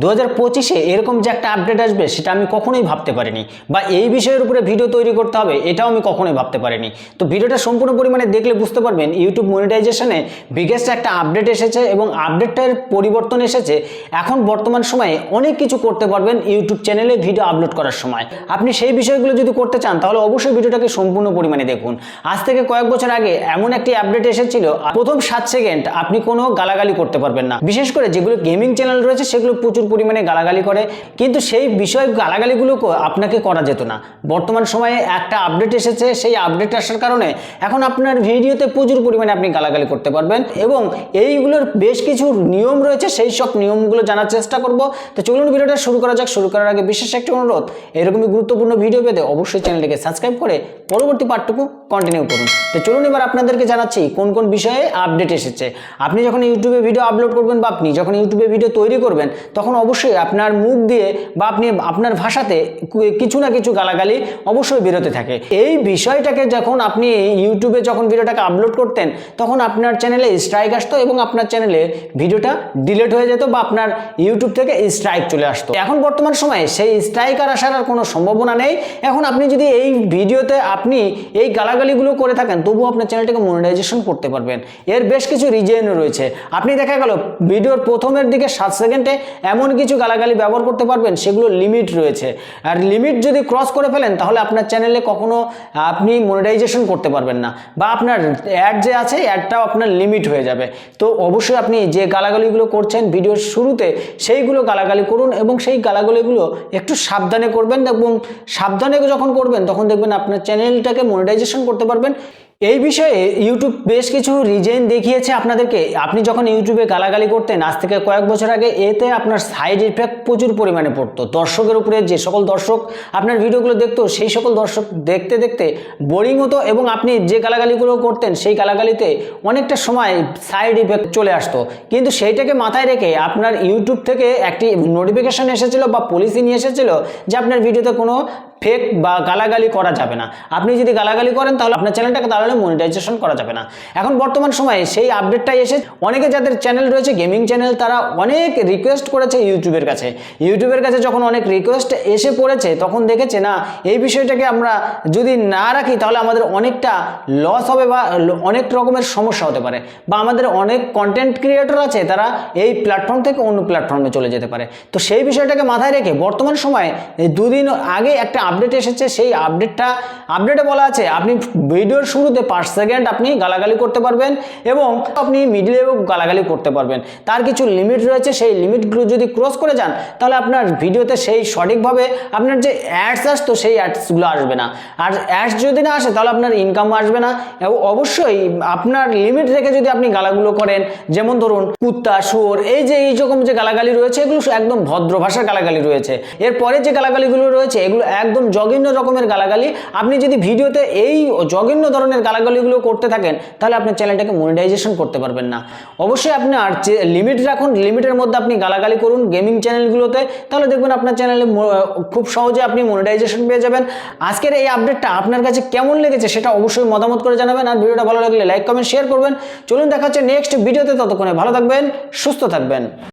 দু হাজার পঁচিশে এরকম যে একটা আপডেট আসবে, সেটা আমি কখনোই ভাবতে পারিনি বা এই বিষয়ের উপরে ভিডিও তৈরি করতে হবে, এটাও আমি কখনোই ভাবতে পারিনি। তো ভিডিওটা সম্পূর্ণ পরিমাণে দেখলে বুঝতে পারবেন ইউটিউব মনিটাইজেশনে বিগেস্ট একটা আপডেট এসেছে এবং আপডেটটার পরিবর্তন এসেছে। এখন বর্তমান সময়ে অনেক কিছু করতে পারবেন ইউটিউব চ্যানেলে ভিডিও আপলোড করার সময়। আপনি সেই বিষয়গুলো যদি করতে চান, তাহলে অবশ্যই ভিডিওটাকে সম্পূর্ণ পরিমাণে দেখুন। আজ থেকে কয়েক বছর আগে এমন একটি আপডেট এসেছিল, প্রথম সাত সেকেন্ড আপনি কোনো গালাগালি করতে পারবেন না। বিশেষ করে যেগুলো গেমিং চ্যানেল রয়েছে, সেগুলো প্রচুর পরিমাণে গালাগালি করে, কিন্তু সেই বিষয় গালাগালিগুলো আপনাকে করা যেত না। বর্তমান সময়ে একটা আপডেট এসেছে, সেই আপডেট আসার কারণে এখন আপনার ভিডিওতে প্রচুর পরিমাণে আপনি গালাগালি করতে পারবেন এবং এইগুলোর বেশ কিছু নিয়ম রয়েছে, সেই সব নিয়মগুলো জানার চেষ্টা করব। তো চলুন ভিডিওটা শুরু করা যাক। শুরু করার আগে বিশেষ একটি অনুরোধ, এরকমই গুরুত্বপূর্ণ ভিডিও পেতে অবশ্যই চ্যানেলটিকে সাবস্ক্রাইব করে পরবর্তী পার্টটুকু কন্টিনিউ করুন। তো চলুন এবার আপনাদেরকে জানাচ্ছি কোন কোন বিষয়ে আপডেট এসেছে। আপনি যখন ইউটিউবে ভিডিও আপলোড করবেন বা আপনি যখন ইউটিউবে ভিডিও তৈরি করবেন, তখন অবশ্যই আপনার মুখ দিয়ে বা আপনি আপনার ভাষাতে কিছু না কিছু গালাগালি অবশ্যই বেরোতে থাকে। এই বিষয়টাকে যখন আপনি ইউটিউবে যখন ভিডিওটাকে আপলোড করতেন, তখন আপনার চ্যানেলে স্ট্রাইক আসতো এবং আপনার চ্যানেলে ভিডিওটা ডিলিট হয়ে যেত বা আপনার ইউটিউব থেকে স্ট্রাইক চলে আসতো। এখন বর্তমান সময়ে সেই স্ট্রাইক আর আসার আর কোনো সম্ভাবনা নেই। এখন আপনি যদি এই ভিডিওতে আপনি এই গালাগালিগুলো করে থাকেন, তবুও আপনার চ্যানেলটাকে মনিটাইজেশন করতে পারবেন। এর বেশ কিছু রিজন রয়েছে। আপনি দেখা গেল, ভিডিওর প্রথমের দিকে সাত সেকেন্ডে এমন কিছু গালাগালি ব্যবহার করতে পারবেন, সেগুলো লিমিট রয়েছে। আর লিমিট যদি ক্রস করে ফেলেন, তাহলে আপনার চ্যানেলে কখনো আপনি মনিটাইজেশন করতে পারবেন না। বা আপনার অ্যাড যে আছে অ্যাডটাও আপনার লিমিট হয়ে যাবে। তো অবশ্যই আপনি যে গালাগালিগুলো করছেন ভিডিওর শুরুতে, সেইগুলো গালাগালি করুন এবং সেই গালাগালিগুলো একটু সাবধানে করবেন এবং সাবধানে যখন করবেন, তখন দেখবেন আপনার চ্যানেলটাকে মনিটাইজেশন করতে পারবেন। এই বিষয়ে ইউটিউব বেশ কিছু রিজেন দেখিয়েছে আপনাদেরকে। আপনি যখন ইউটিউবে গালাগালি করতেন, আজ থেকে কয়েক বছর আগে, এতে আপনার সাইড ইফেক্ট প্রচুর পরিমাণে পড়তো। দর্শকের উপরে যে সকল দর্শক আপনার ভিডিওগুলো দেখতো, সেই সকল দর্শক দেখতে দেখতে বোরিং হতো এবং আপনি যে গালাগালিগুলো করতেন, সেই গালাগালিতে অনেকটা সময় সাইড ইফেক্ট চলে আসতো। কিন্তু সেইটাকে মাথায় রেখে আপনার ইউটিউব থেকে একটি নোটিফিকেশন এসেছিল বা পলিসি নিয়ে এসেছিল যে আপনার ভিডিওতে কোনো ফেক বা গালাগালি করা যাবে না। আপনি যদি গালাগালি করেন, তাহলে আপনার চ্যানেলটাকে তাহলে মনিটাইজেশন করা যাবে না। এখন বর্তমান সময়ে সেই আপডেটটাই এসে অনেকে যাদের চ্যানেল রয়েছে গেমিং চ্যানেল তারা অনেক রিকোয়েস্ট করেছে ইউটিউবের কাছে। ইউটিউবের কাছে যখন অনেক রিকোয়েস্ট এসে পড়েছে, তখন দেখেছে, না, এই বিষয়টাকে আমরা যদি না রাখি, তাহলে আমাদের অনেকটা লস হবে বা অনেক রকমের সমস্যা হতে পারে। বা আমাদের অনেক কন্টেন্ট ক্রিয়েটর আছে, তারা এই প্ল্যাটফর্ম থেকে অন্য প্ল্যাটফর্মে চলে যেতে পারে। তো সেই বিষয়টাকে মাথায় রেখে বর্তমান সময়ে দুদিন আগে একটা আপডেট এসেছে, সেই আপডেটটা, আপডেটে বলা আছে, আপনি ভিডিওর শুরুতে পাঁচ সেকেন্ড আপনি গালাগালি করতে পারবেন এবং আপনি মিডিলেও গালাগালি করতে পারবেন। তার কিছু লিমিট রয়েছে, সেই লিমিটগুলো যদি ক্রস করে যান, তাহলে আপনার ভিডিওতে সেই সঠিকভাবে আপনার যে অ্যাডস আসতো সেই অ্যাডসগুলো আসবে না। আর অ্যাডস যদি না আসে, তাহলে আপনার ইনকাম আসবে না। এবং অবশ্যই আপনার লিমিট রেখে যদি আপনি গালাগুলো করেন, যেমন ধরুন কুত্তা, শুয়োর, এই যে, এই রকম যে গালাগালি রয়েছে, এগুলো একদম ভদ্র ভাষার গালাগালি রয়েছে। এরপরে যে গালাগালিগুলো রয়েছে, এগুলো একদম জঘন্য রকমের গালাগালি, আপনি যদি ভিডিওতে এই জঘন্য ধরনের গালাগালিগুলো করতে থাকেন, তাহলে আপনার চ্যানেলটাকে মনিটাইজেশন করতে পারবেন না। অবশ্যই আপনি আপনার লিমিট রাখুন লিমিটের মধ্যে আপনি গালাগালি করুন গেমিং চ্যানেলগুলোতে তাহলে দেখবেন আপনার চ্যানেলে খুব সহজে আপনি মনিটাইজেশন পেয়ে যাবেন। আজকের এই আপডেটটা আপনার কাছে কেমন লেগেছে সেটা অবশ্যই মতামত করে জানাবেন, আর ভিডিওটা ভালো লাগলে লাইক কমেন্ট শেয়ার করবেন। চলুন দেখা হচ্ছে নেক্সট ভিডিওতে, ততক্ষণে ভালো থাকবেন, সুস্থ থাকবেন।